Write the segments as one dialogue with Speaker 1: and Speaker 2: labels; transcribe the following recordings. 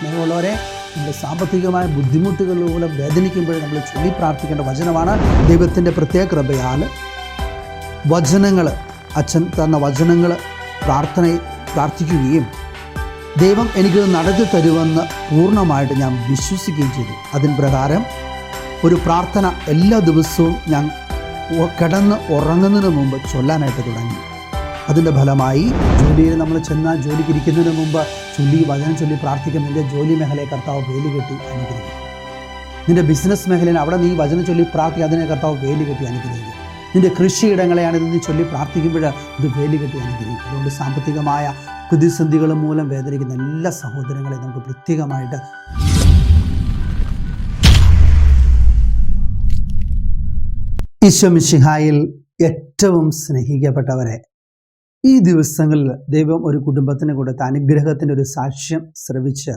Speaker 1: സ്നേഹമുള്ളവരെ നമ്മുടെ സാമ്പത്തികമായ ബുദ്ധിമുട്ടുകളിലൂടെ വേദനിക്കുമ്പോൾ നമ്മൾ ചൊല്ലി പ്രാർത്ഥിക്കേണ്ട വചനമാണ് ദൈവത്തിന്റെ പ്രത്യേക കൃപയാൽ. വചനങ്ങൾ അച്ഛൻ തന്ന വചനങ്ങൾ പ്രാർത്ഥന പ്രാർത്ഥിക്കുകയും ദൈവം എനിക്ക് നടത്തി തരുമെന്ന് പൂർണമായിട്ട് ഞാൻ വിശ്വസിക്കുകയും ചെയ്തു. അതിൻ പ്രകാരം ഒരു പ്രാർത്ഥന എല്ലാ ദിവസവും ഞാൻ കിടന്ന് ഉറങ്ങുന്നതിന് മുമ്പ് ചൊല്ലാനായിട്ട് തുടങ്ങി. അതിന്റെ ഫലമായി ജോലിയിൽ നമ്മൾ ചെന്നാൽ ജോലിക്ക് ഇരിക്കുന്നതിന് മുമ്പ് ചൊല്ലി വചനം ചൊല്ലി പ്രാർത്ഥിക്കും നിന്റെ ജോലി മേഖലയെ കർത്താവ് വേലി കെട്ടി അനുഗ്രഹിക്കും. നിന്റെ ബിസിനസ് മേഖലയിൽ അവിടെ നീ വചനം ചൊല്ലി പ്രാർത്ഥിക്കുക അതിനെ കർത്താവ് വേലി കെട്ടി അനുഗ്രഹിക്കും. നിന്റെ കൃഷിയിടങ്ങളെയാണ് ഇത് നീ ചൊല്ലി പ്രാർത്ഥിക്കുമ്പോൾ ഇത് വേലി കെട്ടി അനുഗ്രഹിക്കും. അതുകൊണ്ട് സാമ്പത്തികമായ പ്രതിസന്ധികൾ മൂലം വേദനിക്കുന്ന എല്ലാ സഹോദരങ്ങളെയും നമുക്ക് പ്രത്യേകമായിട്ട് ഈശ്വമിഷിഹായിൽ ഏറ്റവും സ്നേഹിക്കപ്പെട്ടവരെ ഈ ദിവസങ്ങളിൽ ദൈവം ഒരു കുടുംബത്തിന് കൊടുത്ത അനുഗ്രഹത്തിന്റെ ഒരു സാക്ഷ്യം ശ്രവിച്ച്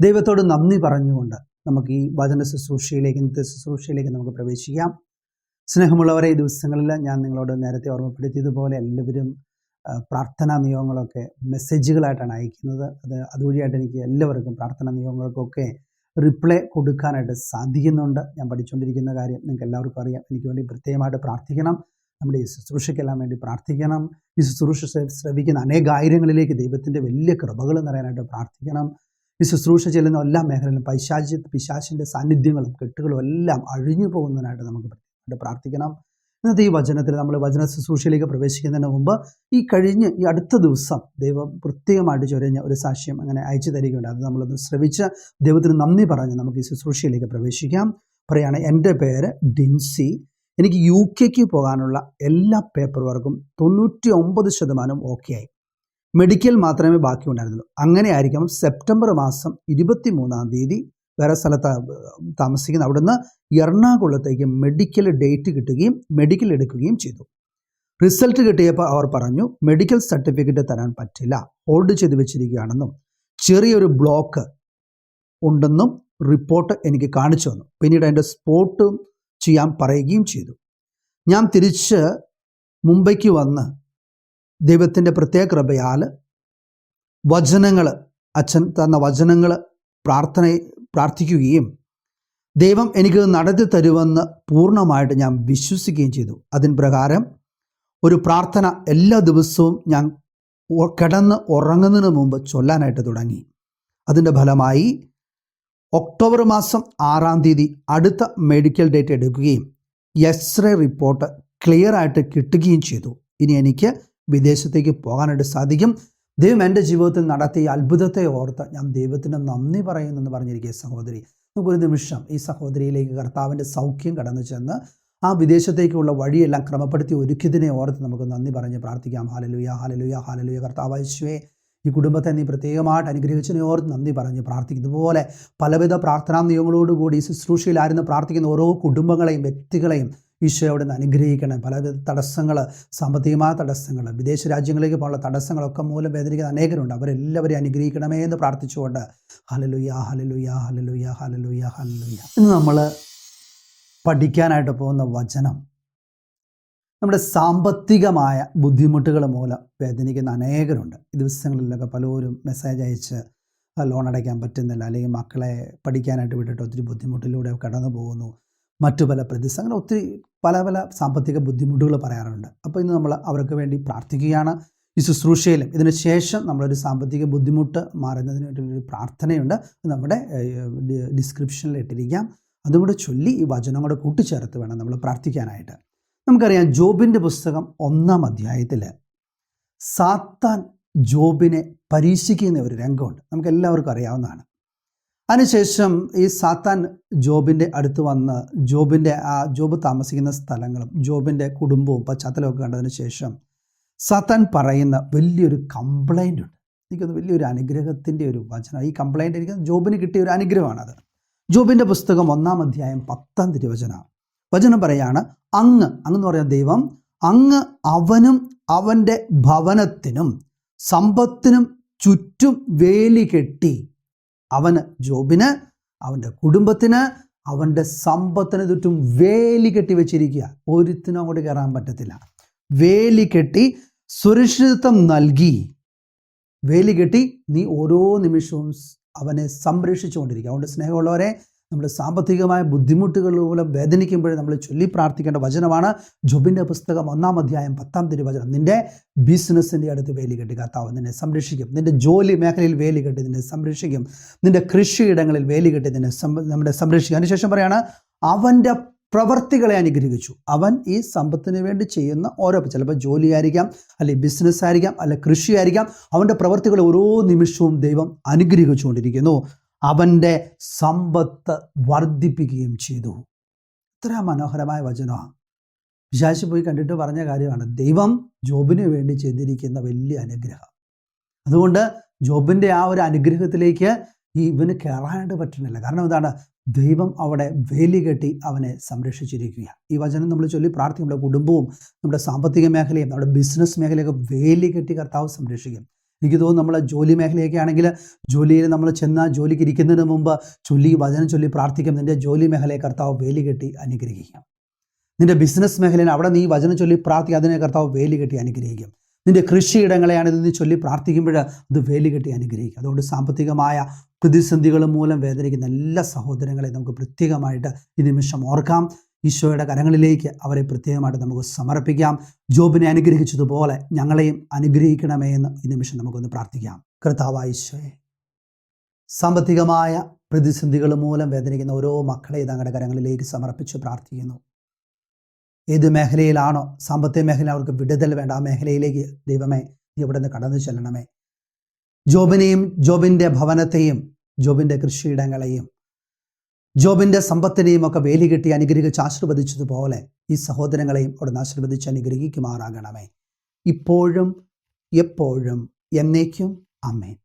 Speaker 1: ദൈവത്തോട് നന്ദി പറഞ്ഞുകൊണ്ട് നമുക്ക് ഈ വചന ശുശ്രൂഷയിലേക്ക് ഇന്നത്തെ ശുശ്രൂഷയിലേക്ക് നമുക്ക് പ്രവേശിക്കാം. സ്നേഹമുള്ളവരെ ഈ ദിവസങ്ങളിൽ ഞാൻ നിങ്ങളോട് നേരത്തെ ഓർമ്മപ്പെടുത്തിയതുപോലെ എല്ലാവരും പ്രാർത്ഥനാ നിയമങ്ങളൊക്കെ മെസ്സേജുകളായിട്ടാണ് അയക്കുന്നത്. അത് അതുവഴിയായിട്ട് എനിക്ക് എല്ലാവർക്കും പ്രാർത്ഥനാ നിയോഗങ്ങൾക്കൊക്കെ റിപ്ലൈ കൊടുക്കാനായിട്ട് സാധിക്കുന്നുണ്ട്. ഞാൻ പഠിച്ചുകൊണ്ടിരിക്കുന്ന കാര്യം നിങ്ങൾക്ക് എല്ലാവർക്കും അറിയാം. എനിക്ക് വേണ്ടി പ്രത്യേകമായിട്ട് പ്രാർത്ഥിക്കണം. നമ്മുടെ ഈ ശുശ്രൂഷയ്ക്കെല്ലാം വേണ്ടി പ്രാർത്ഥിക്കണം. ഈ ശുശ്രൂഷ ശ്രവിക്കുന്ന അനേകായിരങ്ങളിലേക്ക് ദൈവത്തിന്റെ വലിയ കൃപകൾ നിറയാനായിട്ട് പ്രാർത്ഥിക്കണം. ഈ ശുശ്രൂഷ ചെല്ലുന്ന എല്ലാ മേഖലയിലും പൈശാചി പിശാചിന്റെ സാന്നിധ്യങ്ങളും കെട്ടുകളും എല്ലാം അഴിഞ്ഞു പോകുന്നതിനായിട്ട് നമുക്ക് പ്രാർത്ഥിക്കണം. ഇന്നത്തെ ഈ വചനത്തിൽ നമ്മൾ വചന ശുശ്രൂഷയിലേക്ക് പ്രവേശിക്കുന്നതിന് മുമ്പ് ഈ കഴിഞ്ഞ് ഈ അടുത്ത ദിവസം ദൈവം പ്രത്യേകമായിട്ട് ചൊരിഞ്ഞ ഒരു സാക്ഷ്യം അങ്ങനെ അയച്ചു തരികയുണ്ട്. അത് നമ്മളൊന്ന് ശ്രവിച്ച് ദൈവത്തിന് നന്ദി പറഞ്ഞ് നമുക്ക് ഈ ശുശ്രൂഷയിലേക്ക് പ്രവേശിക്കാം. പറയുകയാണ് എന്റെ പേര് ഡിൻസി. എനിക്ക് യു കെക്ക് പോകാനുള്ള എല്ലാ പേപ്പർ വർക്കും തൊണ്ണൂറ്റി ഒമ്പത് ശതമാനം ഓക്കെ ആയി. മെഡിക്കൽ മാത്രമേ ബാക്കി ഉണ്ടായിരുന്നുള്ളൂ അങ്ങനെ ആയിരിക്കും സെപ്റ്റംബർ മാസം ഇരുപത്തി മൂന്നാം തീയതി വേറെ സ്ഥലത്ത് താമസിക്കുന്ന അവിടുന്ന് എറണാകുളത്തേക്ക് മെഡിക്കൽ ഡേറ്റ് കിട്ടുകയും മെഡിക്കൽ എടുക്കുകയും ചെയ്തു. റിസൾട്ട് കിട്ടിയപ്പോൾ അവർ പറഞ്ഞു മെഡിക്കൽ സർട്ടിഫിക്കറ്റ് തരാൻ പറ്റില്ല. ഹോൾഡ് ചെയ്ത് വെച്ചിരിക്കുകയാണെന്നും ചെറിയൊരു ബ്ലോക്ക് ഉണ്ടെന്നും റിപ്പോർട്ട് എനിക്ക് കാണിച്ചു തന്നു. പിന്നീട് അതിന്റെ സ്പോട്ട് ചെയ്യാൻ പറയുകയും ചെയ്തു. ഞാൻ തിരിച്ച് മുംബൈക്ക് വന്ന് ദൈവത്തിന്റെ പ്രത്യേക കൃപയാൽ വചനങ്ങൾ അച്ഛൻ തന്ന വചനങ്ങൾ പ്രാർത്ഥന പ്രാർത്ഥിക്കുകയും ദൈവം എനിക്ക് നടത്തി തരുമെന്ന് പൂർണമായിട്ട് ഞാൻ വിശ്വസിക്കുകയും ചെയ്തു. അതിന് പ്രകാരം ഒരു പ്രാർത്ഥന എല്ലാ ദിവസവും ഞാൻ കിടന്ന് ഉറങ്ങുന്നതിന് മുമ്പ് ചൊല്ലാനായിട്ട് തുടങ്ങി. അതിന്റെ ഫലമായി ഒക്ടോബർ മാസം ആറാം തീയതി അടുത്ത മെഡിക്കൽ ഡേറ്റ് എടുക്കുകയും എക്സ്റേ റിപ്പോർട്ട് ക്ലിയർ ആയിട്ട് കിട്ടുകയും ചെയ്തു. ഇനി എനിക്ക് വിദേശത്തേക്ക് പോകാനായിട്ട് സാധിക്കും. ദൈവം എന്റെ ജീവിതത്തിൽ നടത്തിയ അത്ഭുതത്തെ ഓർത്ത് ഞാൻ ദൈവത്തിന് നന്ദി പറയുന്നു എന്ന് പറഞ്ഞിരിക്കുക സഹോദരി നമുക്കൊരു നിമിഷം ഈ സഹോദരിയിലേക്ക് കർത്താവിന്റെ സൗഖ്യം കടന്നു ചെന്ന് ആ വിദേശത്തേക്കുള്ള വഴിയെല്ലാം ക്രമപ്പെടുത്തി ഒരുക്കിയതിനെ ഓർത്ത് നമുക്ക് നന്ദി പറഞ്ഞ് പ്രാർത്ഥിക്കാം. ഹാലലുയ ഹാലലുയ ഹാലലുയ കർത്താവശ്വേ ഈ കുടുംബത്തെ നീ പ്രത്യേകമായിട്ട് അനുഗ്രഹിച്ചതിനെ ഓർത്ത് നന്ദി പറഞ്ഞ് പ്രാർത്ഥിക്കുന്നു. ഇതുപോലെ പലവിധ പ്രാർത്ഥനാ നിയമങ്ങളോടുകൂടി ശുശ്രൂഷയിലായിരുന്നു പ്രാർത്ഥിക്കുന്ന ഓരോ കുടുംബങ്ങളെയും വ്യക്തികളെയും ഈശോ അവിടെ നിന്ന് അനുഗ്രഹിക്കണം പലവിധ തടസ്സങ്ങൾ സാമ്പത്തികമായ തടസ്സങ്ങൾ വിദേശ രാജ്യങ്ങളിലേക്ക് പോകാനുള്ള തടസ്സങ്ങളൊക്കെ മൂലം വേദനിക്കുന്ന അനേകരുണ്ട്. അവരെല്ലാവരെയും അനുഗ്രഹിക്കണമേ എന്ന് പ്രാർത്ഥിച്ചുകൊണ്ട്. ഹലലുയ ഹലലുയ ഹലലുയ ഹലലുയ ഹലലുയ ഇന്ന് നമ്മൾ പഠിക്കാനായിട്ട് പോകുന്ന വചനം നമ്മുടെ സാമ്പത്തികമായ ബുദ്ധിമുട്ടുകൾ മൂലം വേദനിക്കുന്ന അനേകരുണ്ട്. ഈ ദിവസങ്ങളിലൊക്കെ പലരും മെസ്സേജ് അയച്ച് ലോൺ അടയ്ക്കാൻ പറ്റുന്നില്ല അല്ലെങ്കിൽ മക്കളെ പഠിക്കാനായിട്ട് വിട്ടിട്ട് ഒത്തിരി ബുദ്ധിമുട്ടിലൂടെ കടന്നു പോകുന്നു. മറ്റു പല പ്രതിസന്ധി അങ്ങനെ ഒത്തിരി പല പല സാമ്പത്തിക ബുദ്ധിമുട്ടുകൾ പറയാറുണ്ട്. അപ്പോൾ ഇന്ന് നമ്മൾ അവർക്ക് വേണ്ടി പ്രാർത്ഥിക്കുകയാണ്. ഈ ശുശ്രൂഷയിലും ഇതിന് ശേഷം നമ്മളൊരു സാമ്പത്തിക ബുദ്ധിമുട്ട് മാറുന്നതിന് വേണ്ടിയൊരു പ്രാർത്ഥനയുണ്ട്. നമ്മുടെ ഡിസ്ക്രിപ്ഷനിൽ ഇട്ടിരിക്കാം. അതും കൂടെ ചൊല്ലി ഈ വചനം കൂടെ കൂട്ടിച്ചേർത്ത് വേണം നമ്മൾ പ്രാർത്ഥിക്കാനായിട്ട്. നമുക്കറിയാം ജോബിന്റെ പുസ്തകം ഒന്നാം അധ്യായത്തിൽ സാത്താൻ ജോബിനെ പരീക്ഷിക്കുന്ന ഒരു രംഗമുണ്ട്. നമുക്ക് എല്ലാവർക്കും അറിയാവുന്നതാണ്. അതിനുശേഷം ഈ സാത്താൻ ജോബിന്റെ അടുത്ത് വന്ന് ജോബിന്റെ ആ ജോബ് താമസിക്കുന്ന സ്ഥലങ്ങളും ജോബിന്റെ കുടുംബവും പശ്ചാത്തലമൊക്കെ കണ്ടതിന് ശേഷം സാത്താൻ പറയുന്ന വലിയൊരു കംപ്ലൈന്റ് ഉണ്ട്. എനിക്കൊന്ന് വലിയൊരു അനുഗ്രഹത്തിന്റെ ഒരു വചനം. ഈ കംപ്ലൈന്റ് എനിക്ക് ജോബിന് കിട്ടിയ ഒരു അനുഗ്രഹമാണത്. ജോബിന്റെ പുസ്തകം ഒന്നാം അധ്യായം പത്താം തിരുവചന. വചനം പറയാണ് അങ്ങ് അങ്ങ് എന്ന് പറയുന്ന ദൈവം അങ്ങ് അവനും അവന്റെ ഭവനത്തിനും സമ്പത്തിനും ചുറ്റും വേലി കെട്ടി അവന് ജോബിന് അവന്റെ കുടുംബത്തിന് അവന്റെ സമ്പത്തിന് ചുറ്റും വേലി കെട്ടി വെച്ചിരിക്കുക. ഒരുത്തിനും അങ്ങോട്ട് കയറാൻ പറ്റത്തില്ല. വേലി കെട്ടി സുരക്ഷിതത്വം നൽകി. വേലി കെട്ടി നീ ഓരോ നിമിഷവും അവനെ സംരക്ഷിച്ചുകൊണ്ടിരിക്കുക. അതുകൊണ്ട് സ്നേഹമുള്ളവരെ നമ്മുടെ സാമ്പത്തികമായ ബുദ്ധിമുട്ടുകൾ മൂലം വേദനിക്കുമ്പോൾ നമ്മൾ ചൊല്ലി പ്രാർത്ഥിക്കേണ്ട വചനമാണ് ജോബിന്റെ പുസ്തകം ഒന്നാം അധ്യായം പത്താം തിരുവചനം. നിന്റെ ബിസിനസ്സിന്റെ അടുത്ത് വേലി കെട്ടി. കർത്താവ് നിന്നെ സംരക്ഷിക്കും. നിന്റെ ജോലി മേഖലയിൽ വേലി കെട്ടി നിന്നെ സംരക്ഷിക്കും. നിന്റെ കൃഷിയിടങ്ങളിൽ വേലി കെട്ടി നിന്നെ നമ്മുടെ സംരക്ഷിക്കും. അതിനുശേഷം പറയാണ് അവന്റെ പ്രവർത്തികളെ അനുഗ്രഹിച്ചു. അവൻ ഈ സമ്പത്തിന് വേണ്ടി ചെയ്യുന്ന ഓരോ ചിലപ്പോൾ ജോലിയായിരിക്കാം അല്ലെങ്കിൽ ബിസിനസ് ആയിരിക്കാം അല്ലെ കൃഷിയായിരിക്കാം. അവന്റെ പ്രവർത്തികളെ ഓരോ നിമിഷവും ദൈവം അനുഗ്രഹിച്ചുകൊണ്ടിരിക്കുന്നു. അവന്റെ സമ്പത്ത് വർദ്ധിപ്പിക്കുകയും ചെയ്തു. ഇത്ര മനോഹരമായ വചനമാണ്. വിശാശി പോയി കണ്ടിട്ട് പറഞ്ഞ കാര്യമാണ്. ദൈവം ജോബിന് വേണ്ടി ചെയ്തിരിക്കുന്ന വലിയ അനുഗ്രഹം. അതുകൊണ്ട് ജോബിന്റെ ആ ഒരു അനുഗ്രഹത്തിലേക്ക് ഈ ഇവന് കയറാനായിട്ട് പറ്റുന്നില്ല. കാരണം എന്താണ്? ദൈവം അവിടെ വേലി കെട്ടി അവനെ സംരക്ഷിച്ചിരിക്കുകയാണ്. ഈ വചനം നമ്മൾ ചൊല്ലി പ്രാർത്ഥിക്കും. നമ്മുടെ കുടുംബവും നമ്മുടെ സാമ്പത്തിക മേഖലയും നമ്മുടെ ബിസിനസ് മേഖലയൊക്കെ വേലി കെട്ടി കർത്താവ് സംരക്ഷിക്കും. എനിക്ക് തോന്നുന്നു നമ്മളെ ജോലി മേഖലയൊക്കെ ആണെങ്കിൽ ജോലിയിൽ നമ്മൾ ചെന്ന ജോലിക്ക് ഇരിക്കുന്നതിന് മുമ്പ് ചൊല്ലി വചനം ചൊല്ലി പ്രാർത്ഥിക്കും. നിന്റെ ജോലി മേഖലയെ കർത്താവ് വേലി കെട്ടി അനുഗ്രഹിക്കും. നിന്റെ ബിസിനസ് മേഖലയിൽ അവിടെ നീ വചനം ചൊല്ലി പ്രാർത്ഥിക്കും അതിനെ കർത്താവ് വേലി കെട്ടി അനുഗ്രഹിക്കും. നിന്റെ കൃഷിയിടങ്ങളെയാണ് ഇത് നീ ചൊല്ലി പ്രാർത്ഥിക്കുമ്പോൾ അത് വേലി കെട്ടി അനുഗ്രഹിക്കും അതുകൊണ്ട് സാമ്പത്തികമായ പ്രതിസന്ധികൾ മൂലം വേദനിക്കുന്ന എല്ലാ സഹോദരങ്ങളെ നമുക്ക് പ്രത്യേകമായിട്ട് ഈ നിമിഷം ഓർക്കാം. ഈശോയുടെ കരങ്ങളിലേക്ക് അവരെ പ്രത്യേകമായിട്ട് നമുക്ക് സമർപ്പിക്കാം. ജോബിനെ അനുഗ്രഹിച്ചതുപോലെ ഞങ്ങളെയും അനുഗ്രഹിക്കണമേ എന്ന് ഈ നിമിഷം നമുക്കൊന്ന് പ്രാർത്ഥിക്കാം. കർത്താവായ ഈശോയെ സാമ്പത്തികമായ പ്രതിസന്ധികൾ മൂലം വേദനിക്കുന്ന ഓരോ മക്കളെ തങ്ങളുടെ കരങ്ങളിലേക്ക് സമർപ്പിച്ച് പ്രാർത്ഥിക്കുന്നു. ഏത് മേഖലയിലാണോ സാമ്പത്തിക മേഖല അവർക്ക് വിടുതൽ വേണ്ട ആ മേഖലയിലേക്ക് ദൈവമേ ഇവിടെ നിന്ന് കടന്നു ചെല്ലണമേ. ജോബിനെയും ജോബിന്റെ ഭവനത്തെയും ജോബിന്റെ കൃഷിയിടങ്ങളെയും ജോബിന്റെ സമ്പത്തിനെയും ഒക്കെ വേലി കെട്ടി അനുഗ്രഹിച്ച് ആശീർവദിച്ചതുപോലെ ഈ സഹോദരങ്ങളെയും അവിടെ ആശീർവദിച്ച് അനുഗ്രഹിക്കുമാറാകണമേ. ഇപ്പോഴും എപ്പോഴും എന്നേക്കും. അമ്മേൻ